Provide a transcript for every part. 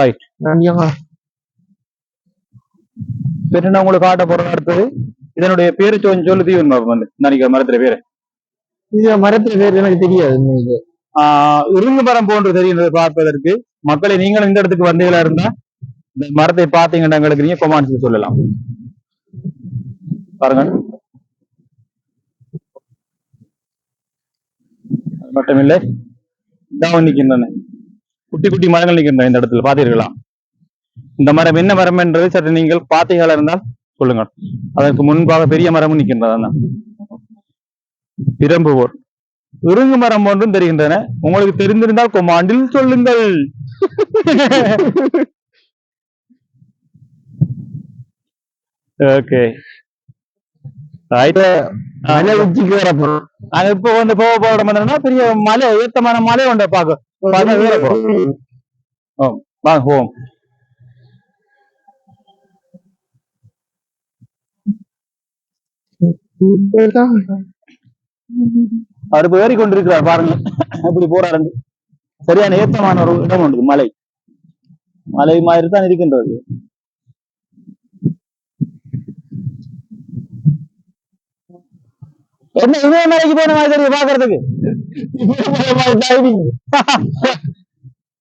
Right சரி நான் உங்களுக்கு காட்ட போறேன் அடுத்தது. இதனுடைய பேரு கொஞ்சம் சொல்லு தீவன் பாப்போம் நினைக்கிற மரத்துல பேரு. இது மரத்துல பேர் எனக்கு தெரியாது இருங்கு மரம் போன்று தெரிகிறது பார்ப்பதற்கு. மக்களை நீங்களும் இந்த இடத்துக்கு வந்தீங்களா இருந்தா இந்த மரத்தை பார்த்தீங்கன்னா எங்களுக்கு நீங்க கொமான்ஸ் சொல்லலாம். பாருங்க. மட்டுமில்லை இதான் நிக்கின்றன குட்டி குட்டி மரங்கள் நிக்கின்றன இந்த இடத்துல பார்த்தீர்களா? இந்த மரம் என்ன மரம் என்றதை சற்று நீங்கள் பார்த்தீர்களா இருந்தால் சொல்லுங்கள். அதற்கு முன்பாக பெரிய மரமும் நிற்கின்றது பிரம்புவோர் இருங்கு மரம் ஒன்றும் தெரிகின்றன. உங்களுக்கு தெரிந்திருந்தால் கொமாண்டில் சொல்லுங்கள். ஓகே. மலை உச்சிக்கு வர போறோம். நாங்க இப்போ வந்து போக போக வந்தோம்னா பெரிய மலை ஏத்தமான மலை உண்டு பாக்க பாக்க வேற போறோம். ஓ, வாங்க அவர் இப்ப ஏறி கொண்டிருக்கிறார் பாருங்க. அப்படி போறாரு சரியான ஏத்தமான ஒரு இடம் ஒன்று மலை. மலை மாதிரி தான் இருக்கின்றது. என்ன இமய மலைக்கு போன மாதிரி தெரியுது பாக்குறதுக்கு?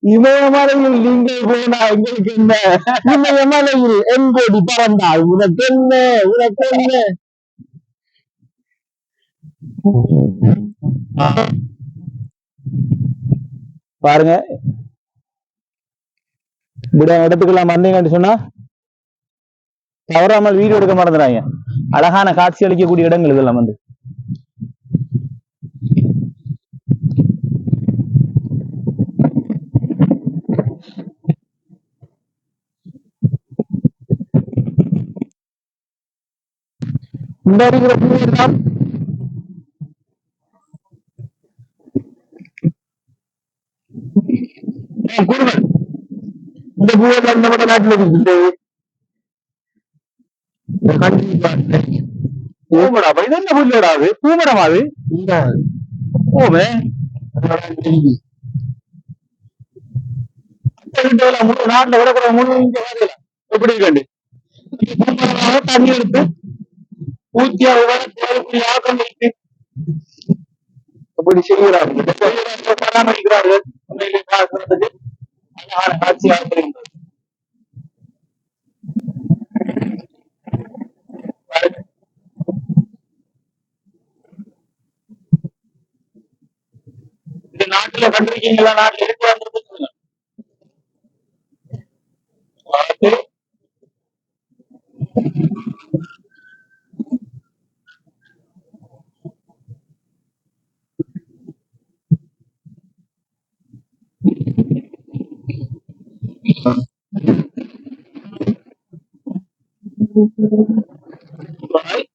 இமயமலையில் நீங்கள் போனா எங்களுக்கு என்ன? இமயமலையில் எங்கோடி பறந்தால் உனக்கு என்ன? உனக்கு என்ன? பாருங்க. இப்படி இடத்துக்கெல்லாம் வந்தீங்கன்னு சொன்னா தவறாமல் வீடியோ எடுக்க மறந்துடாங்க அழகான காட்சி அளிக்கக்கூடிய இடங்கள் இதெல்லாம் வந்து. இந்த இருக்கிற பூமி தான் கூறுங்கள் இந்த பூவெல்லாம் நம்ம நாட்டில் இருக்குது கண்டிப்பா பூமடா இது என்ன புல்லடா அது? பூமடம் அது? இந்த ஓமே நாட்டுல விடக்கூட முழு இங்க வரல எப்படி இருக்கண்டு தண்ணி எடுத்து ஊத்தி அதை ஆக்கம் வைத்து அப்படி செய்கிறார்கள் பராமரிக்கிறார்கள் உண்மையிலே பார்க்கிறதுக்கு அழகான காட்சியாக தெரிகிறது இது நாட்டுல கண்டிருக்கீங்களா நாட்டுல இருக்கிறாங்க Right?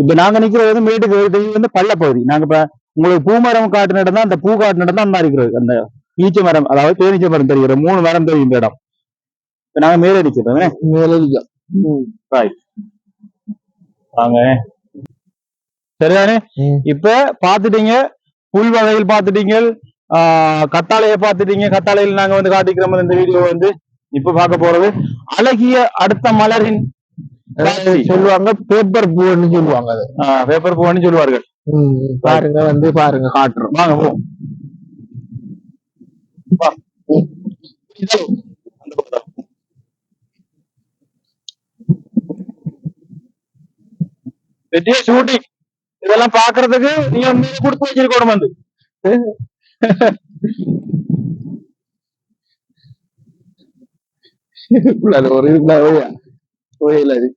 இப்ப நாங்க நிக்கிறது வந்து மேட்டுக்கு வந்து பள்ள பகுதி நாங்க இப்ப உங்களுக்கு பூ மரம் காட்டு இடம் தான் அந்த பூ காட்டு இடம் தான் அந்த இருக்கிறது. அந்த ஈச்ச மரம் அதாவது தேனீச்ச மரம் தெரிகிற மூணு மரம் தெரியும் இந்த இடம். இப்ப நாங்க மேலே நிக்கிறோம். ரைட் வாங்க. சரிதானே. இப்ப பாத்துட்டீங்க புல் வகைகள் பாத்துட்டீங்க கத்தாழைய பாத்துட்டீங்க கத்தாழையில் நாங்க வந்து காட்டிக்கிறோம் இந்த வீடியோ வந்து. இப்ப பார்க்க போறது. அழகிய அடுத்த மலரின். சொல்லுவாங்க பேப்பர் பூன்னு சொல்லுவாங்க அது. பேப்பர் பூன்னு சொல்லுவார்கள். பாருங்க வந்து பாருங்க காட்டுறோம். வாங்க போ. ஷூட்டிங் இதெல்லாம் பாக்குறதுக்கு நீங்க கொடுத்து வச்சிருக்கணும் வந்து. அது ஒரு இதுக்குள்ள ஓயா ஓயில அது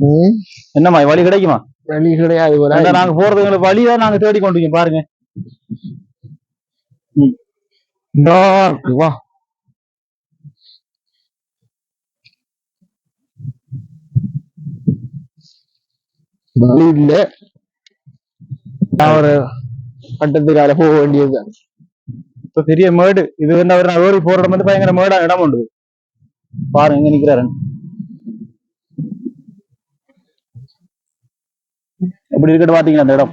ம், என்னம்மா வழி கிடைக்குமா வழி கிடையாது நாங்க போறது எங்களுக்கு வழிதான் நாங்க தேடி கொண்டு இருக்கோம் பாருங்க வா வழி இல்ல நான் ஒரு கட்டத்துக்கால போக வேண்டியதுதான் இப்ப பெரிய மேடு இது வந்து அவர் நான் ஓடி போற இடம் வந்து பயங்கர மேடா இடம் உண்டு பாருங்க இங்க நிக்கிறாரு எப்படி இருக்கட்டு பாத்தீங்களா அந்த இடம்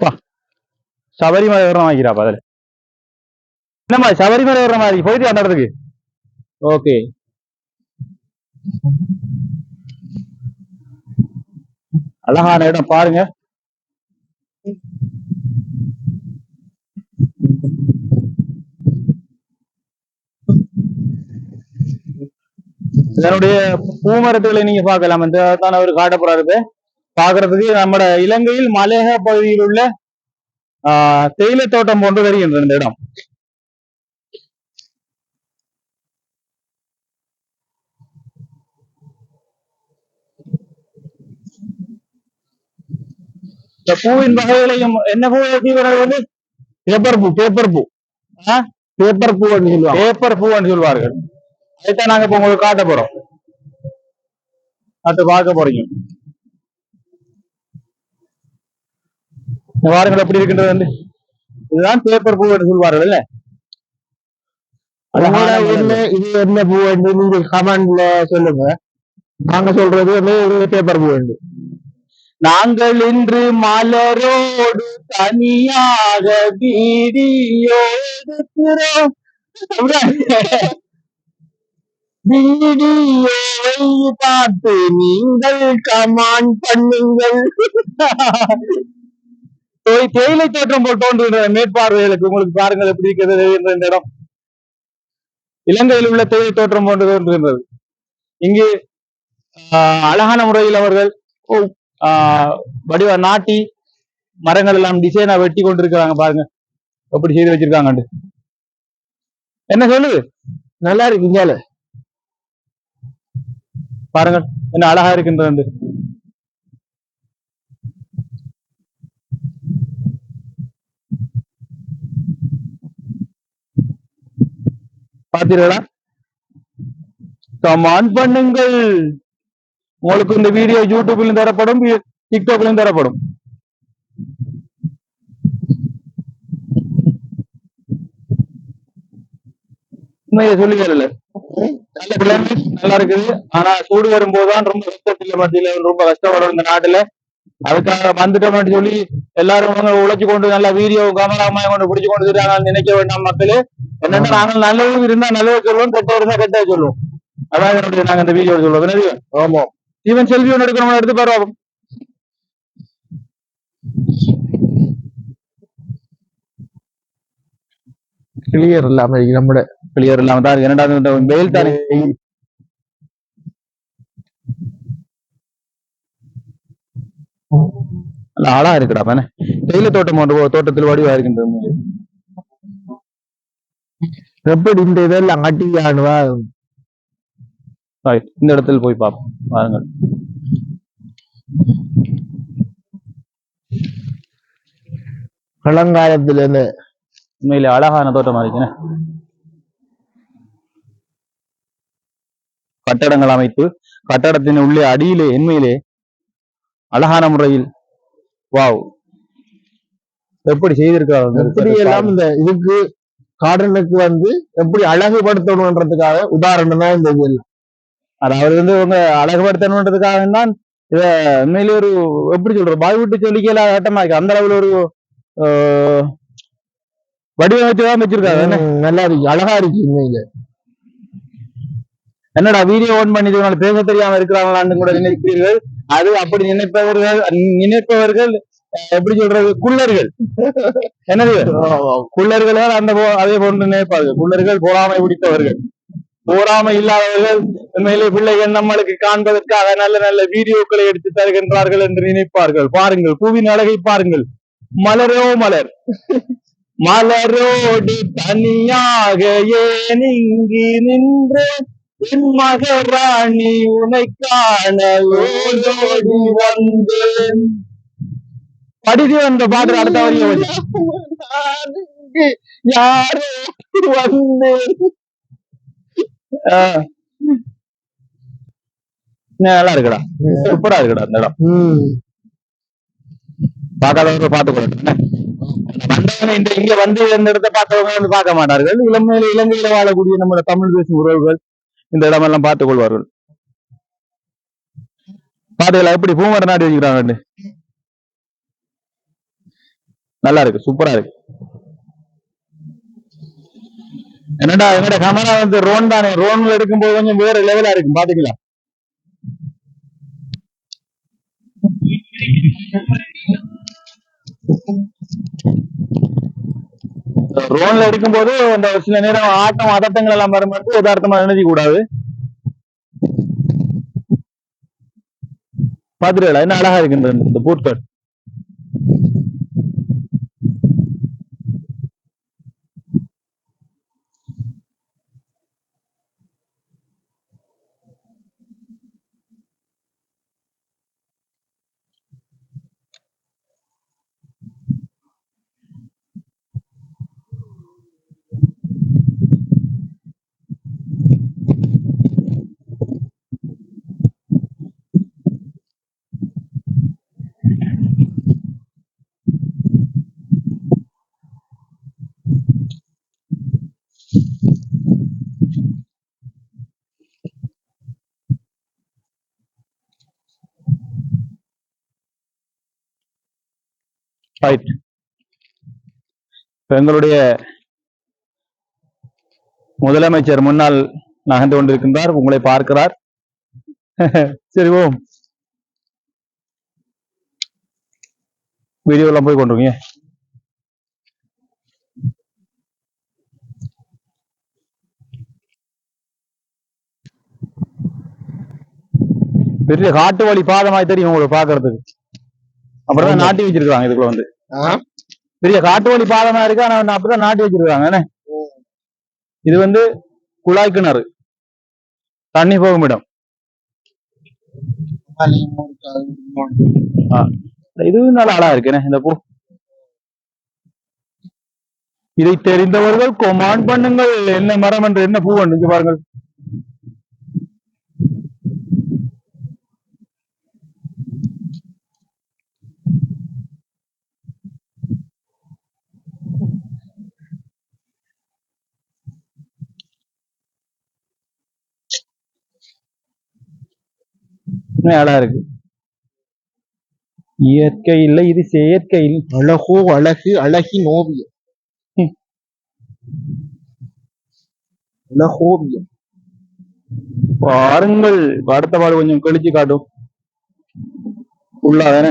பா, சபரிமலை வர வாங்கிக்கிறாப்பா அதுல என்னம்மா சபரிமலை வர்ற மாதிரி போயிட்டு அந்த இடத்துக்கு ஓகே அழகான இடம் பாருங்க. இதனுடைய பூமரத்துகளை நீங்க பார்க்கலாம். இந்த தான் அவர் காட்டப்படுறது பாக்குறதுக்கு நம்ம இலங்கையில் மலையக பகுதியில் உள்ள ஆஹ், தேயிலை தோட்டம் போன்று வருகின்றது இந்த இடம். இந்த பூவின் வகைகளையும் என்ன பூ வந்து? பேப்பர் பூ பேப்பர் பூ? பேப்பர் பூ சொல்லுவாங்க. பேப்பர் பூன்னு சொல்வார்கள் அதைத்தான் நாங்க இப்ப உங்களுக்கு காட்ட போறோம். அடுத்து பார்க்க போறீங்க. வாரங்கள் எப்படி இருக்கின்றது வந்து? இதுதான் பேப்பர் பூ என்று சொல்வார்கள் இல்ல இது என்ன பூ என்று நீங்க கமெண்ட்ல சொல்லுங்க. நாங்க சொல்றது பேப்பர் பூ என்று. நாங்கள் இன்று மலரோடு தனியாக வீடியோ எடுக்கிறோம் வீடியோவை பார்த்து நீங்கள் கமான் பண்ணுங்கள். தேயிலை தோற்றம் போல் தோன்றுகின்ற மேற்பார்வைகளுக்கு உங்களுக்கு பாருங்கள் எப்படி இருக்கிறது என்ற இந்த இடம். இலங்கையில் உள்ள தேயிலை தோற்றம் போன்று தோன்றுகின்றது. இங்கு அழகான முறையில் அவர்கள் வடிவ நாட்டி மரங்கள் எல்லாம் டிசைனா வெட்டி கொண்டிருக்கிறாங்க பாருங்க. எப்படி செய்து வச்சிருக்காங்க என்ன சொல்லுது? நல்லா இருக்கு இங்கால பாருங்கள் என்ன அழகா இருக்கின்றது பார்த்தீர்களா? கமான் பண்ணுங்கள். உங்களுக்கு இந்த வீடியோ யூடியூப்லயும் தரப்படும் டிக்டாக்லயும் தரப்படும். உண்மையை சொல்லிக்கல நல்ல climate, நல்லா இருக்குது. ஆனா சூடு வரும்போதுதான் ரொம்ப கஷ்டத்துல மத்தியில ரொம்ப கஷ்டப்படும் இந்த நாட்டுல. அதுக்காக வந்துட்டோம்னு சொல்லி எல்லாரும் அவங்க உழைச்சு கொண்டு நல்லா வீடியோ கேமராமா கொண்டு பிடிச்சு கொண்டு இருக்காங்க நினைக்க வேண்டாம் மக்களே. என்னன்னா நாங்கள் நல்லது இருந்தா நல்லது சொல்லுவோம் கெட்ட இருந்தா கெட்ட சொல்லுவோம் அதான் என்னுடைய நாங்க இந்த வீடியோ சொல்லுவோம். ஆமா. ஈவன் செல்ஃபி ஒன்று எடுக்கணும் எடுத்து பாருவோம் கிளியர் இல்லாம இருக்கு நம்மட கிளியர் இல்லாம தான் இருக்கு. என்னடா வெயில் தானே? ஆளா இருக்குடா பானே தேயிலை தோட்டம் போன்ற தோட்டத்தில் வடிவா இருக்கின்றது எப்படி இந்த இதெல்லாம் கட்டியானுவா Right. இந்த இடத்தில் போய் பார்ப்போம் பாருங்கள். பழங்காலத்துல இருந்து உண்மையிலே அழகான தோட்டமா இருக்குண்ணே கட்டடங்கள் அமைத்து கட்டடத்தின் உள்ளே அடியிலே எண்மையிலே அழகான முறையில். வாவ் எப்படி எல்லாம் இந்த இதுக்கு கார்டனுக்கு வந்து எப்படி அழகுபடுத்தணுன்றதுக்காக உதாரணம் தான் இந்த இது அதாவது வந்து உங்க அழகுபடுத்தணுன்றதுக்காக தான் இத உண்மையிலே ஒரு எப்படி சொல்றது பாய்விட்டு சொல்லிக்கல ஆட்டமா இருக்கு. அந்த அளவுல ஒரு வடிவமைச்சுதான் வச்சிருக்காங்க நல்லா இருக்கு. அழகா இருக்கு உண்மையில. என்னடா வீடியோ ஆன் பண்ணி இதனால பேச தெரியாம இருக்கிறாங்களான்னு கூட நினைக்கிறீர்கள். அது அப்படி நினைப்பவர்கள் நினைப்பவர்கள் எப்படி சொல்றது குள்ளர்கள். என்னது? குள்ளர்கள் அந்த அதே போன்று நினைப்பார்கள். குள்ளர்கள் பொறாமை பிடித்தவர்கள். போராமை இல்லாதவர்கள் உண்மையிலே பிள்ளைகள் நம்மளுக்கு காண்பதற்காக நல்ல நல்ல வீடியோக்களை எடுத்து தருகின்றார்கள் என்று நினைப்பார்கள். பாருங்கள் பூவின் அழகை பாருங்கள். மலரோ மலர். மலரோடி தனியாக ஏன் இங்கு நின்று என் மகராணி உனை காண ஓடோடி வந்தேன். படிதி வந்த பாட்டு அடுத்த வரையும் யாரோ வந்து நல்லா இருக்குடா. சூப்பரா இருக்குடா அந்த இடம். ம், பார்க்காதவங்க பார்த்து கொள்ளட்டும் வந்தவங்க இந்த இங்க வந்து இந்த இடத்தை பார்த்தவங்க வந்து பார்க்க மாட்டார்கள். இளமையில இலங்கையில வாழக்கூடிய நம்ம தமிழ் பேசும் உறவுகள் இந்த இடமெல்லாம் பார்த்துக் கொள்வார்கள். பாத்தீங்களா எப்படி? பூமர நாட்டி வச்சுக்கிறாங்க. நல்லா இருக்கு. சூப்பரா இருக்கு. என்னடா என்னோட கமரா வந்து ரோன் தானே? ரோன்ல எடுக்கும்போது கொஞ்சம் வேற லெவலா இருக்கும் பாத்தீங்களா? ரோன்ல எடுக்கும்போது அந்த சில நேரம் ஆட்டம் அதட்டங்கள் எல்லாம் வரும்போது யதார்த்தமா நினைச்சு கூடாது பாத்துருக்கா என்ன அழகா இருக்கு இந்த இந்த ரைட் எங்களுடைய முதலமைச்சர் முன்னால் நகர்ந்து கொண்டிருக்கின்றார் உங்களை பார்க்கிறார். சரி ஓம். வீடியோ எல்லாம் போய் கொண்டிருக்கீங்க பெரிய காட்டு வழி பாதமாய் தெரியும் உங்களை பாக்குறதுக்கு அப்புறம் நாட்டி வச்சிருக்காங்க இதுக்குள்ள வந்து. பெரிய காட்டு வழி பாதமா இருக்கு ஆனா அப்படிதான் நாட்டி வச்சிருக்காங்க. இது வந்து குழாய் கிணறு. தண்ணி போகும் இடம். இது நல்ல அழகா இருக்கு என்ன? இந்த பூ. இதை தெரிந்தவர்கள் கொமாண்ட் பண்ணுங்கள். என்ன மரம் என்று என்ன பூ இங்க பாருங்கள். அழகா இருக்கு. இயற்கை இல்லை இது செயற்கை அழகோ அழகு அழகின் ஓவியம் அழகோவியம். பாருங்கள் அடுத்த பாடு கொஞ்சம் கழிச்சு காட்டும். தானே